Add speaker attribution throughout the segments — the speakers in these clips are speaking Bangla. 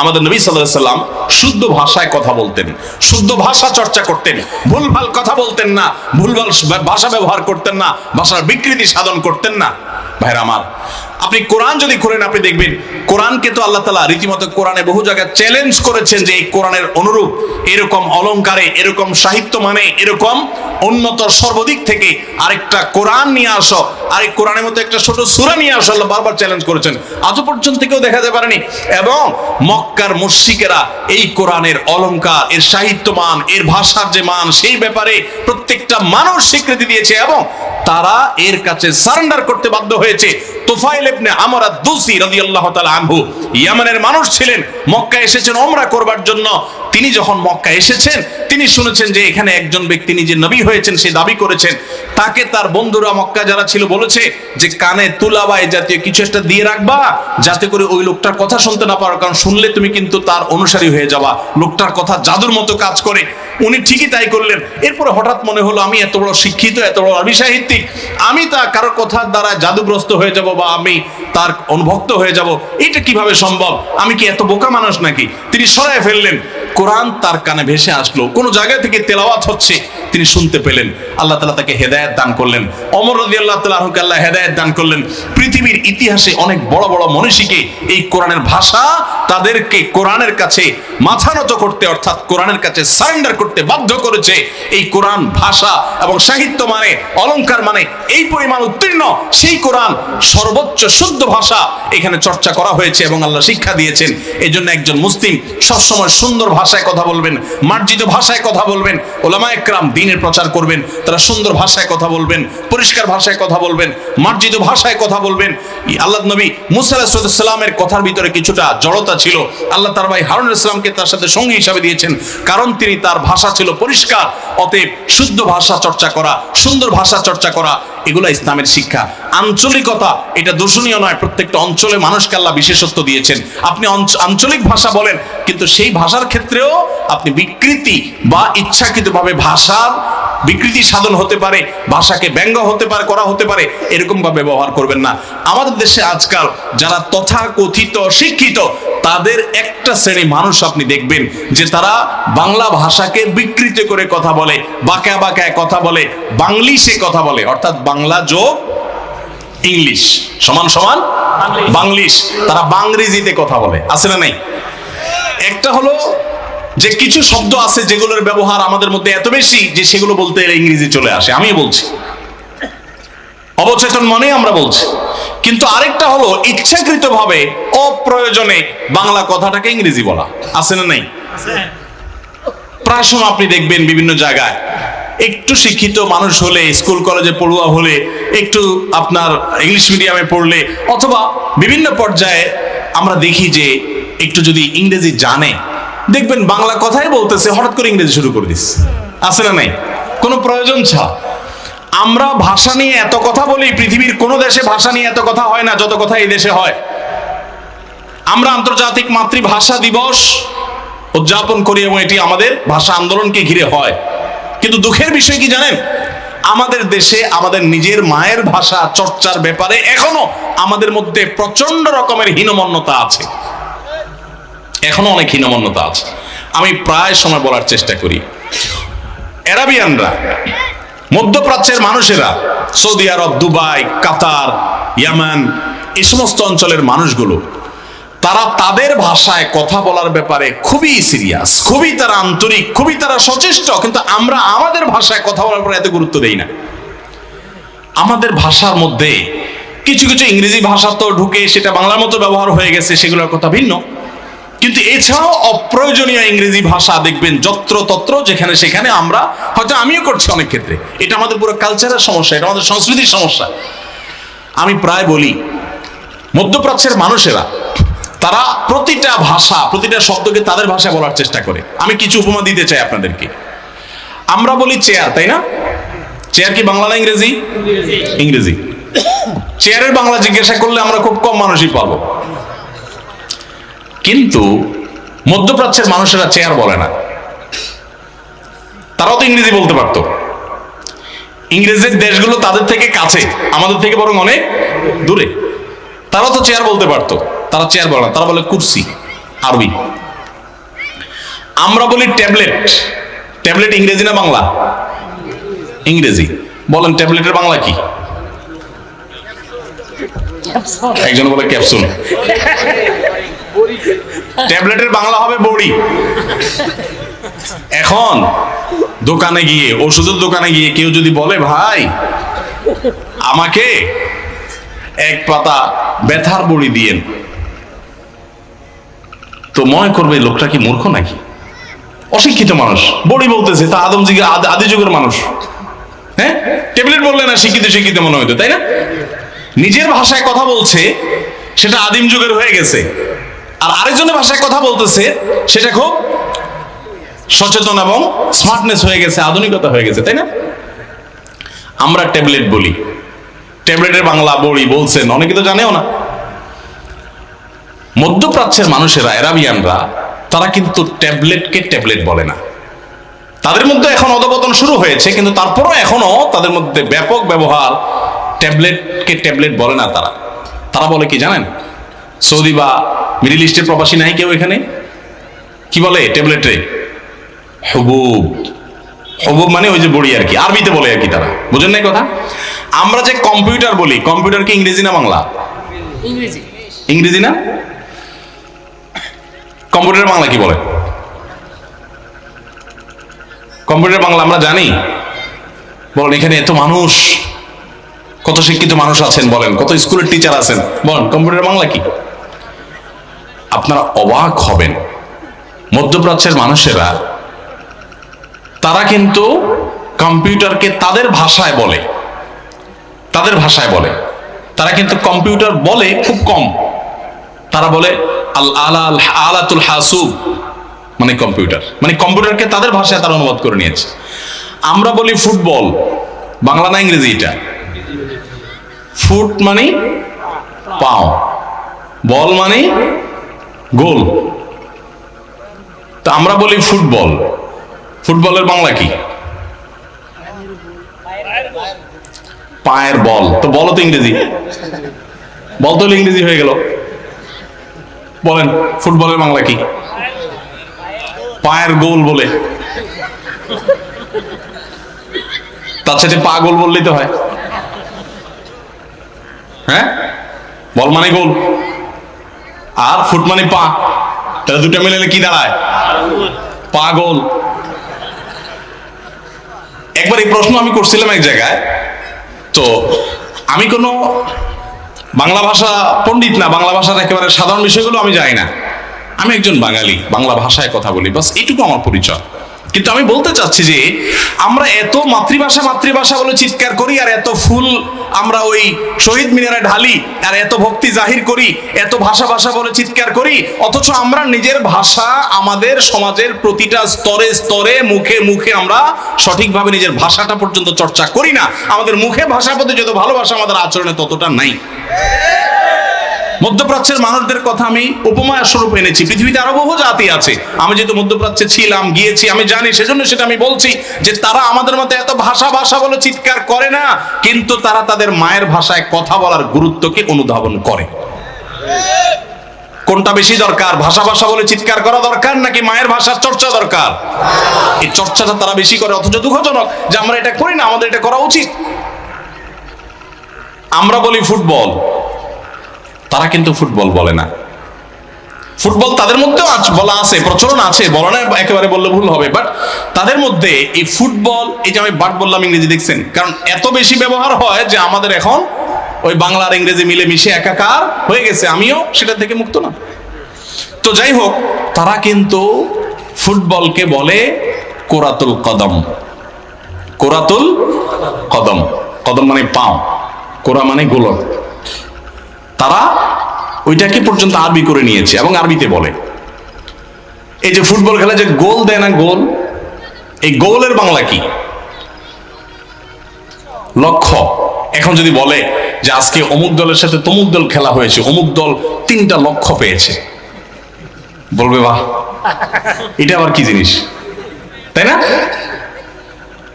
Speaker 1: আমাদের নবী সাল্লাহ সাল্লাম শুদ্ধ ভাষায় কথা বলতেন, শুদ্ধ ভাষা চর্চা করতেন, ভুলভাল কথা বলতেন না, ভুলভাল ভাষা ব্যবহার করতেন না, ভাষার বিকৃতি সাধন করতেন না। ভাইরা আমার আপনি কোরআন যদি করেন আপনি দেখবেন কোরআনকে তো আল্লাহ তালা রীতিমতো কোরআনে বহু জায়গায় চ্যালেঞ্জ করেছেন যে এই কোরআনের অনুরূপ এরকম অলংকারে এরকম সাহিত্য মানে এরকম উন্নত সর্বদিক থেকে আরেকটা কোরআন নিয়ে আসো, আরেক কোরআনের মতো একটা ছোট সুরা নিয়ে আসো, আল্লাহ বারবার চ্যালেঞ্জ করেছেন। আজও পর্যন্ত কেউ দেখাতে পারেনি। এবং মক্কার মুশরিকেরা এই কোরআনের অলংকার এর সাহিত্য মান, এর ভাষার যে মান, সেই ব্যাপারে প্রত্যেকটা মানুষ স্বীকৃতি দিয়েছে এবং তারা এর কাছে সারেন্ডার করতে বাধ্য হয়েছে। তোফাইল ইবনে আমরা আদ-দুসি রাদিয়াল্লাহু তাআলা আনহু। ইয়ামানের মানুষ ছিলেন মক্কা এসেছেন, ওমরা করবার জন্য। তিনি যখন মক্কা এসেছেন, তিনি শুনেছেন যে এখানে একজন ব্যক্তি নিজে নবী হয়েছেন, সে দাবি করেছেন। তাকে তার বন্ধুরা মক্কা যারা ছিল বলেছে যে, কানে তুলা বা জাতীয় কিছু একটা দিয়ে রাখবা, যাতে করে ওই লোকটার কথা শুনতে না পারো, কারণ শুনলে তুমি কিন্তু তার অনুসারী হয়ে যাবা। লোকটার কথা জাদুর মতো কাজ করে। উনি ঠিকই তাই করলেন। এরপরে হঠাৎ মনে হলো, আমি এত বড় শিক্ষিত, এত বড় আরবি সাহিত্যিক আমি তা কারোর কথার দ্বারা জাদুগ্রস্ত হয়ে যাব বা আমি তার অনুভক্ত হয়ে যাব। এটা কীভাবে সম্ভব? আমি কি এত বোকা মানুষ নাকি? তিনি সরায় ফেললেন। কোরআন তার কানে ভেসে আসলো। কোনো জায়গা থেকে তেলাওয়াত হচ্ছে। তিনি শুনতে পেলেন। আল্লাহ তালা তাকে হেদায়ত দান করলেন। অমর রদি আল্লাহ তালাহকে আল্লাহ হেদায়ত দান করলেন। পৃথিবীর ইতিহাসে অনেক বড় বড় মনীষীকে এই কোরআনের ভাষা তাদেরকে কোরআনের কাছে মাথা নত করতে, অর্থাৎ কোরআনের কাছে সারেন্ডার করতে বাধ্য করেছে। এই কোরআন ভাষা এবং সাহিত্য মানে অলঙ্কার মানে এই পরিমাণ উত্তীর্ণ। সেই কোরআন সর্বোচ্চ শুদ্ধ ভাষা এখানে চর্চা করা হয়েছে এবং আল্লাহ শিক্ষা দিয়েছেন। এই জন্য একজন মুসলিম সবসময় সুন্দর ভাষায় কথা বলবেন, মার্জিত ভাষায় কথা বলবেন। ওলামা একরাম দিনের প্রচার করবেন, তারা সুন্দর ভাষায় কথা বলবেন, পরিষ্কার ভাষায় কথা বলবেন, মার্জিত ভাষায় কথা বলবেন। আল্লাহ নবী মুসাল্লাহামের কথার ভিতরে কিছুটা জড়তা ছিল। আল্লাহ তার ভাই হারুন ইসলামকে তার সাথে সঙ্গী হিসাবে দিয়েছেন, কারণ তিনি তার ভাষা ছিল পরিষ্কার, অতএব শুদ্ধ ভাষা চর্চা করা, সুন্দর ভাষা চর্চা করা এগুলো ইসলামের শিক্ষা। আঞ্চলিকতা, এটা দূষণীয় নয়, প্রত্যেকটা অঞ্চলে মানুষকে আল্লাহ বিশেষত্ব দিয়েছেন। আপনি আঞ্চলিক ভাষা বলেন, কিন্তু সেই ভাষার ক্ষেত্রেও আপনি বিকৃতি বা ইচ্ছাকৃতভাবে ভাষার বিকৃতি সাধন হতে পারে, ভাষাকে ব্যঙ্গ হতে পারে, করা হতে পারে এরকম ভাবে ব্যবহার করবেন না। আমাদের দেশে আজকাল যারা তথাকথিত শিক্ষিত, তাদের একটা শ্রেণি মানুষ আপনি দেখবেন, যে তারা বাংলা ভাষাকে বিকৃত করে কথা বলে, বাঁকা বাঁকায় কথা বলে বাংলিশে কথা বলে, অর্থাৎ বাংলা যোগ ইংলিশ। সমান সমান? বাংলিশ। তারা বাংরেজিতে কথা বলে। আছে না নাই? একটা হলো যে কিছু শব্দ আছে যেগুলোর ব্যবহার আমাদের মধ্যে এত বেশি যে সেগুলো বলতে ইংরেজি চলে আসে। আমি বলছি। অবচেতন মনে আমরা বলছি। কিন্তু আরেকটা হলো ইচ্ছাকৃতভাবে অপ্রয়োজনে বাংলা কথাটাকে ইংরেজি বলা। আছে না নাই? প্রায় সময় আপনি দেখবেন বিভিন্ন জায়গায় একটু শিক্ষিত মানুষ হলে স্কুল কলেজে পড়ুয়া হলে, একটু আপনার ইংলিশ মিডিয়ামে পড়লে, অথবা বিভিন্ন পর্যায়ে আমরা দেখি যে একটু যদি ইংরেজি জানে, দেখবেন বাংলা কথাই বলতেছে, হঠাৎ করে ইংরেজি শুরু করে দিস আছে না নাই? কোনো প্রয়োজন ছা আমরা ভাষা নিয়ে এত কথা বলি, পৃথিবীর কোনো দেশে ভাষা নিয়ে এত কথা হয় না, যত কথা এই দেশে হয়। আমরা আন্তর্জাতিক মাতৃভাষা দিবস উদযাপন করি এবং এটি আমাদের ভাষা আন্দোলনকে ঘিরে হয়। কিন্তু দুঃখের বিষয় কি জানেন? আমাদের দেশে আমাদের নিজের মায়ের ভাষা চর্চার ব্যাপারে এখনও আমাদের মধ্যে প্রচণ্ড রকমের হীনমন্যতা আছে। এখনও অনেক হীনমন্যতা আছে। আমি প্রায় সময় বলার চেষ্টা করি। অ্যারাবিয়ানরা, মধ্যপ্রাচ্যের মানুষেরা, সৌদি আরব, দুবাই, কাতার, ইয়ামান, এই সমস্ত অঞ্চলের মানুষগুলো তারা তাদের ভাষায় কথা বলার ব্যাপারে খুবই সিরিয়াস খুবই তারা আন্তরিক, খুবই তারা সচেষ্ট, কিন্তু আমরা আমাদের ভাষায় কথা বলার পরে এত গুরুত্ব দেই না। আমাদের ভাষার মধ্যে কিছু কিছু ইংরেজি ভাষা তো ঢুকে, সেটা বাংলার মতো ব্যবহার হয়ে গেছে, সেগুলোর কথা ভিন্ন। কিন্তু এছাড়াও অপ্রয়োজনীয় ইংরেজি ভাষা দেখবেন যত্র তত্র যেখানে সেখানে আমরা, হয়তো আমিও করছি অনেক ক্ষেত্রে। এটা আমাদের পুরো কালচারের সমস্যা, এটা আমাদের সংস্কৃতির সমস্যা। আমি প্রায় বলি, মধ্যপ্রাচ্যের মানুষেরা তারা প্রতিটা ভাষা, প্রতিটা শব্দকে তাদের ভাষায় বলার চেষ্টা করে। আমি কিছু উপমা দিতে চাই আপনাদেরকে। আমরা বলি চেয়ার তাই না? চেয়ার কি বাংলা না ইংরেজি? ইংরেজি। চেয়ারের বাংলা জিজ্ঞাসা করলে আমরা খুব কম মানুষই পাব। কিন্তু মধ্যপ্রাচ্যের মানুষেরা চেয়ার বলে না। তারাও তো ইংরেজি বলতে পারতো। ইংরেজের দেশগুলো তাদের থেকে কাছে, আমাদের থেকে বরং অনেক দূরে। তারাও তো চেয়ার বলতে পারতো। তারা চেয়ার বলে না, তারা বলে কুর্সি, আরবি। আমরা বলি ট্যাবলেট। ট্যাবলেট ইংরেজি না বাংলা? ইংরেজি। বলেন, ট্যাবলেটের বাংলা কি? একজন বলে ক্যাপসুল। ট্যাবলেটের বাংলা হবে বড়ি। এখন, দোকানে গিয়ে, ওষুধের দোকানে গিয়ে কেউ যদি বলে, ভাই, আমাকে এক পাতা ব্যথার বড়ি দিয়েন। তো মনে করবে, লোকটা কি মূর্খ নাকি? অশিক্ষিত মানুষ। বড়ি বলতেছে, তা আদম যুগে আদ- আদি যুগের মানুষ। হ্যাঁ? ট্যাবলেট বললে না, শিক্ষিত শিক্ষিত মনে হইতো, তাই না? নিজের ভাষায় কথা বলছে, সেটা আদিম যুগের হয়ে গেছে। আর আরেকজনের ভাষায় কথা বলতেছে, সেটা খুব সচেতন এবং স্মার্টনেস হয়ে গেছে, আধুনিকতা হয়ে গেছে, তাই না? আমরা ট্যাবলেট বলি। ট্যাবলেটের বাংলা বড়ি বলছেন, অনেকে তো জানেও না। মধ্যপ্রাচ্যের মানুষেরা অ্যারাবিয়ানরা তারা কিন্তু ট্যাবলেটকে ট্যাবলেট বলে না। তাদের মধ্যে এখন অধপতন শুরু হয়েছে কিন্তু তারপরও এখনও তাদের মধ্যে ব্যাপক ব্যবহার ট্যাবলেটকে ট্যাবলেট বলে না তারা। তারা বলে কি জানেন? সৌদি বা মিডিল ইস্টের প্রবাসী নাই কেউ এখানে? কি বলে? ট্যাবলেটে হবুব। হবুব মানে ওই যে বড়ি আর কি আরবিতে বলে আর কি তারা। বুঝেন নাই কথা? আমরা যে কম্পিউটার বলি কম্পিউটার কি ইংরেজি না বাংলা?
Speaker 2: ইংরেজি।
Speaker 1: ইংরেজি না? কম্পিউটার বাংলা কি বলে? কম্পিউটার বাংলা আমরা জানি। বলেন, এখানে এত মানুষ, কত শিক্ষিত মানুষ আছেন, বলেন, কত স্কুলের টিচার আছেন, বলেন কম্পিউটার বাংলা কি? আপনারা অবাক হবেন। মধ্যপ্রাচ্যের মানুষেরা, তারা কিন্তু কম্পিউটারকে তাদের ভাষায় বলে। তাদের ভাষায় বলে। তারা কিন্তু কম্পিউটার বলে খুব কম। তারা বলে, আল আলা আলাতুল হাসুব মানে কম্পিউটার। মানে কম্পিউটারকে তাদের ভাষায় তারা অনুবাদ করে নিয়েছে। আমরা বলি ফুটবল, বাংলা না ইংরেজি এটা? ফুট মানে পাও, বল মানে গোল। তা আমরা বলি ফুটবল। ফুটবলের বাংলা কি? পায়ের বল। তো বলো তো ইংরেজি। বল তো ইংরেজি হয়ে গেল। বলেন, ফুটবলের বাংলা কি? পায়ের গোল বলে। তার সাথে পা গোল বললেই তো হয়। হ্যাঁ? বল মানে গোল। আর ফুট মানে পা। তাহলে দুটো মিলে কি দাঁড়ায়? পা গোল। একবার এই প্রশ্ন আমি করছিলাম এক জায়গায়। তো আমি কোনো বাংলা ভাষা পণ্ডিত না, বাংলা ভাষার একেবারে সাধারণ বিষয়গুলো আমি জানি না। আমি একজন বাঙালি, বাংলা ভাষায় কথা বলি, বাস এইটুকু আমার পরিচয়। কিন্তু আমি বলতে চাচ্ছি যে, আমরা এত মাতৃভাষা মাতৃভাষা বলে চিৎকার করি, আর এত ফুল আমরা ওই শহীদ মিনারে ঢালি, আর এত ভক্তি জাহির করি, এত ভাষা ভাষা বলে চিৎকার করি, অথচ আমরা নিজের ভাষা আমাদের সমাজের প্রতিটা স্তরে স্তরে, মুখে মুখে আমরা সঠিকভাবে নিজের ভাষাটা পর্যন্ত চর্চা করি না। আমাদের মুখে ভাষার প্রতি যত ভালোবাসা আমাদের আচরণে ততটা নাই। মধ্যপ্রাচ্যের মানুষদের কথা আমি উপমা স্বরূপ এনেছি। পৃথিবীতে আরও বহু জাতি আছে। আমি যেহেতু মধ্যপ্রাচ্যে ছিলাম, গিয়েছি, আমি জানি, সেজন্য সেটা আমি বলছি যে তারা আমাদের মতো এত ভাষা ভাষা বলে চিৎকার করে না, কিন্তু তারা তাদের মায়ের ভাষায় কথা বলার গুরুত্বকে অনুধাবন করে। কোনটা বেশি দরকার, ভাষা ভাষা বলে চিৎকার করা দরকার, নাকি মায়ের ভাষার চর্চা দরকার? এই চর্চাটা তারা বেশি করে, অথচ দুঃখজনক যে আমরা এটা করি না, আমাদের এটা করা উচিত। আমরা বলি ফুটবল, তারা কিন্তু ফুটবল বলে না। ফুটবল তাদের মধ্যেও বলা আছে, প্রচলন আছে, বলা না একেবারে বললে ভুল হবে বাট তাদের মধ্যে এই ফুটবল, এই যে আমি বাট বললাম ইংরেজি দেখছেন, কারণ এত বেশি ব্যবহার হয় যে আমাদের এখন ওই বাংলার ইংরেজি মিলে মিশে একাকার হয়ে গেছে, আমিও সেটা থেকে মুক্ত না। তো যাই হোক, তারা কিন্তু ফুটবলকে বলে কোরাতুল কদম। কোরাতুল কদম কদম মানে পাও। কোরা মানে গোলক। তারা ওইটাকে পর্যন্ত আরবি করে নিয়েছে এবং আরবিতে বলে। এই যে ফুটবল খেলা যে গোল দেয় না গোল, এই গোলের বাংলা কি? লক্ষ্য। এখন যদি বলে যে আজকে অমুক দলের সাথে তমুক দল খেলা হয়েছে, অমুক দল তিনটা লক্ষ্য পেয়েছে। বলবে, বাহ, এটা আবার কি জিনিস? তাই না?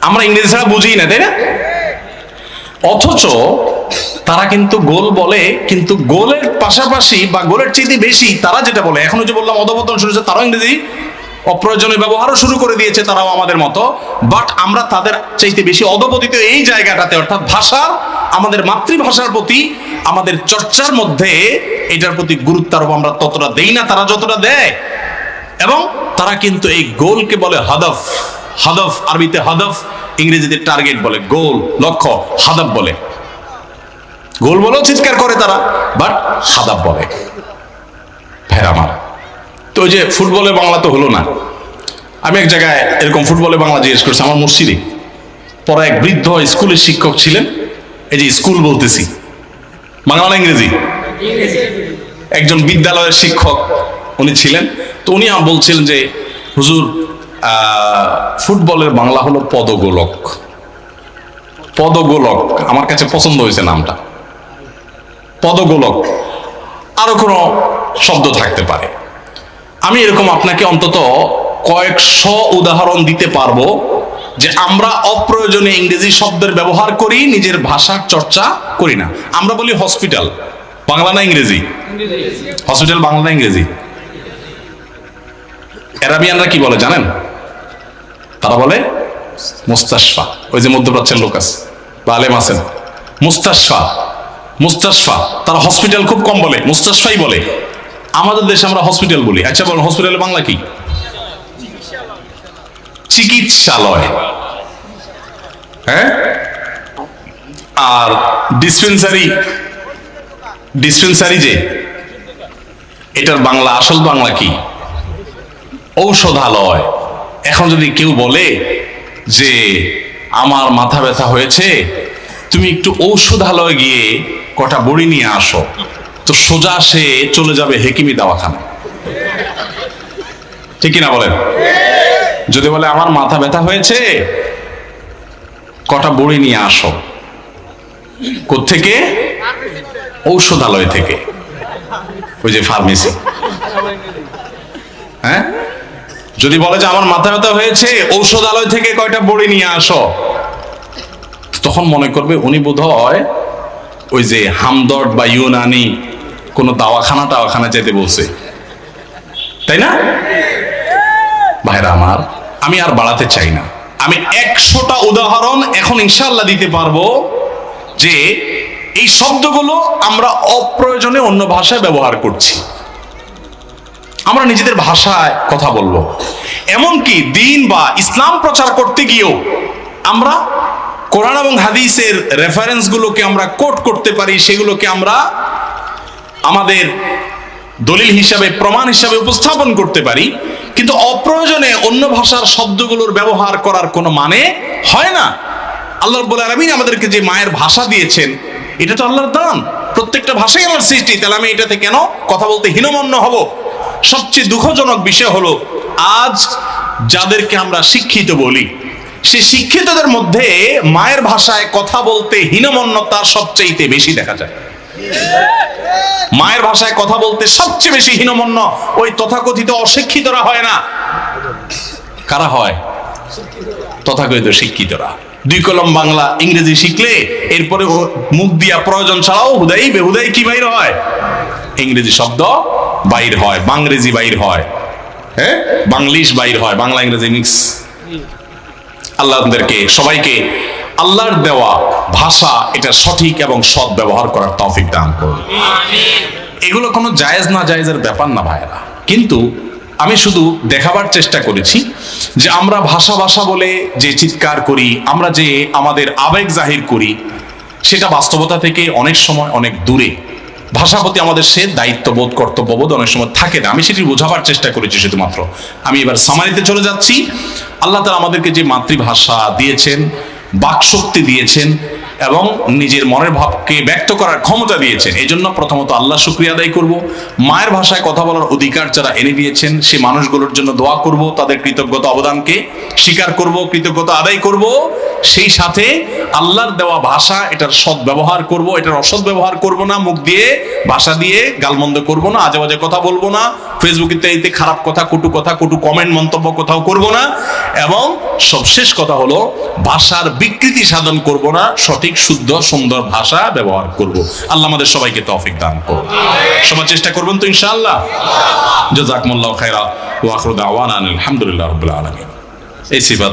Speaker 1: আমরা ইংরেজি ছাড়া বুঝি না, তাই না? অথচ তারা কিন্তু গোল বলে, কিন্তু গোলের পাশাপাশি বা গোলের চেয়ে বেশি তারা যেটা বলে, এখন যে বললাম অধপতন শুরু হয়েছে, তারাও ইংরেজি অপ্রয়োজনীয় ব্যবহারও শুরু করে দিয়েছে তারাও আমাদের মতো। বাট আমরা তাদের চাইতে বেশি অধপতিত এই জায়গাটাতে, অর্থাৎ ভাষার, আমাদের মাতৃভাষার প্রতি আমাদের চর্চার মধ্যে এটার প্রতি গুরুত্ব আরোপ আমরা ততটা দেই না, তারা যতটা দেয়। এবং তারা কিন্তু এই গোলকে বলে হাদফ হাদফ, আরবিতে হাদফ, ইংরেজিতে টার্গেট বলে, গোল, লক্ষ্য, হাদফ বলে। গোল বলেও চিৎকার করে তারা বাট হাদাব বলে। ফের আমার। তো ওই যে ফুটবলে বাংলা তো হলো না। আমি এক জায়গায় এরকম ফুটবলে বাংলা জিজ্ঞেস করছি, আমার মসজিদে পরে এক বৃদ্ধ স্কুলের শিক্ষক ছিলেন, এই যে স্কুল বলতেছি বাংলা না ইংরেজি। একজন বিদ্যালয়ের শিক্ষক উনি ছিলেন। তো উনি বলছিলেন যে, হুজুর ফুটবলের বাংলা হলো পদগোলক। পদগোলক, আমার কাছে পছন্দ হয়েছে নামটা। পদগোলক, আরও কোনো শব্দ থাকতে পারে। আমি এরকম আপনাকে অন্তত কয়েকশো উদাহরণ দিতে পারব যে আমরা অপ্রয়োজনে ইংরেজি শব্দের ব্যবহার করি, নিজের ভাষার চর্চা করি না। আমরা বলি হসপিটাল, বাংলা না ইংরেজি? হসপিটাল, বাংলা না ইংরেজি? অ্যারাবিয়ানরা কি বলে জানেন? তারা বলে মুস্তাশফা। ওই যে মধ্যপ্রাচ্যের লোক আছে, বা আলেম আছেন। মুস্তাশফা। মুস্তাশফা, তারা হসপিটাল খুব কম বলে, মুস্তাশফাই বলে। আমাদের দেশে আমরা হসপিটাল বলি। আচ্ছা বলুন হসপিটালের বাংলা কি? চিকিৎসালয়। হ্যাঁ? আর ডিসপেন্সারি ডিসপেন্সারি যে, এটার বাংলা, আসল বাংলা কি? ঔষধালয়। এখন যদি কেউ বলে যে, আমার মাথা ব্যথা হয়েছে তুমি একটু ঔষধালয় গিয়ে কটা বড়ি নিয়ে আসো। তো সোজা সে চলে যাবে হেকিমি দাওয়াখানা ঠিক কিনা বলেন? যদি বলে আমার মাথা ব্যথা হয়েছে, কটা বড়ি নিয়ে আসো। থেকে ঔষধালয় থেকে। ওই যে ফার্মেসি। হ্যাঁ? যদি বলে যে আমার মাথা ব্যথা হয়েছে ঔষধালয় থেকে কয়টা বড়ি নিয়ে আসো? তখন মনে করবে উনি বোধ হয় ওই যে হামদর্দ বা ইউনানি কোনো দাওয়াখানা টাওয়াখানা যেতে বলছে। তাই না? ভাইরা আমার, আমি আর বাড়াতে চাই না। আমি একশোটা উদাহরণ এখন ইনশাল্লাহ দিতে পারব যে এই শব্দগুলো আমরা অপ্রয়োজনে অন্য ভাষায় ব্যবহার করছি। আমরা নিজেদের ভাষায় কথা বলব। এমনকি দিন বা ইসলাম প্রচার করতে গিয়েও আমরা কোরআন এবং হাদিসের রেফারেন্সগুলোকে আমরা কোট করতে পারি, সেগুলোকে আমরা আমাদের দলিল হিসাবে, প্রমাণ হিসাবে উপস্থাপন করতে পারি। কিন্তু অপ্রয়োজনে অন্য ভাষার শব্দগুলোর ব্যবহার করার কোনো মানে হয় না। আল্লাহ রব্বুল আলমিন আমাদেরকে যে মায়ের ভাষা দিয়েছেন, এটা তো আল্লাহর দান। প্রত্যেকটা ভাষাই আমার সৃষ্টি। তাহলে আমি এটাতে কেন কথা বলতে হীনমন্য হব? সবচেয়ে দুঃখজনক বিষয় হলো, আজ যাদেরকে আমরা শিক্ষিত বলি সে শিক্ষিতদের মধ্যে মায়ের ভাষায় কথা বলতে হীনমন্যতা সবচেয়ে বেশি দেখা যায়। মায়ের ভাষায় কথা বলতে সবচেয়ে বেশি হীনমন্য, ওই তথাকথিত অশিক্ষিতরা হয় না। কারা হয়? তথাকথিত শিক্ষিতরা। দুই কলম বাংলা ইংরেজি শিখলে এরপরে মুখ দিয়া প্রয়োজন ছাড়াও হুদাই বেহুদাই কি বাইর হয়? ইংরেজি শব্দ বাইর হয়, বাংরেজি বাইর হয়। হ্যাঁ? বাংলিশ বাইর হয়, বাংলা ইংরেজি মিক্স। আল্লাহ সবাইকে আল্লাহর দেওয়া ভাষা এটা সঠিক এবং সৎ ব্যবহার করার তৌফিক দান করুন। এগুলো কোনো জায়েজ না জায়েজের ব্যাপার না ভাইরা কিন্তু আমি শুধু দেখাবার চেষ্টা করেছি যে আমরা ভাষা ভাষা বলে যে চিৎকার করি, আমরা যে আমাদের আবেগ জাহির করি, সেটা বাস্তবতা থেকে অনেক সময় অনেক দূরে। ভাষা প্রতি আমাদের সে দায়িত্ববোধ কর্তব্যবোধ অনেক সময় থাকে না। আমি সেটি বোঝাবার চেষ্টা করেছি শুধুমাত্র। আমি এবার সামারিতে চলে যাচ্ছি। আল্লাহ তালা আমাদেরকে যে মাতৃভাষা দিয়েছেন, বাকশক্তি দিয়েছেন এবং নিজের মনের ভাবকে ব্যক্ত করার ক্ষমতা দিয়েছেন। এই জন্য প্রথমত আল্লাহ শুক্রিয়া আদায় করব। মায়ের ভাষায় কথা বলার অধিকার যারা এনে দিয়েছেন সে মানুষগুলোর জন্য দোয়া করব, তাদের কৃতজ্ঞতা অবদানকে স্বীকার করব, কৃতজ্ঞতা আদায় করব। সেই সাথে আল্লাহর দেওয়া ভাষা, এটার সৎ ব্যবহার করব। এটার অসৎ ব্যবহার করব না, মুখ দিয়ে, ভাষা দিয়ে গালমন্দ করব না আজে বাজে কথা বলব না। ফেসবুক খারাপ কথা, কটু কথা, কটু কমেন্ট মন্তব্য কোথাও করব না। এবং সবশেষ কথা হলো, ভাষার বিকৃতি সাধন করব না, সঠিক, শুদ্ধ, সুন্দর ভাষা ব্যবহার করব। আল্লাহ আমাদের সবাইকে তফিক দান করুন। সবার চেষ্টা করবেন তো ইনশাআল্লাহ। জাযাকুমুল্লাহু খাইরা ওয়া আওয়ান আলহামদুলিল্লাহ রাব্বিল আলামিন। এই সিফাত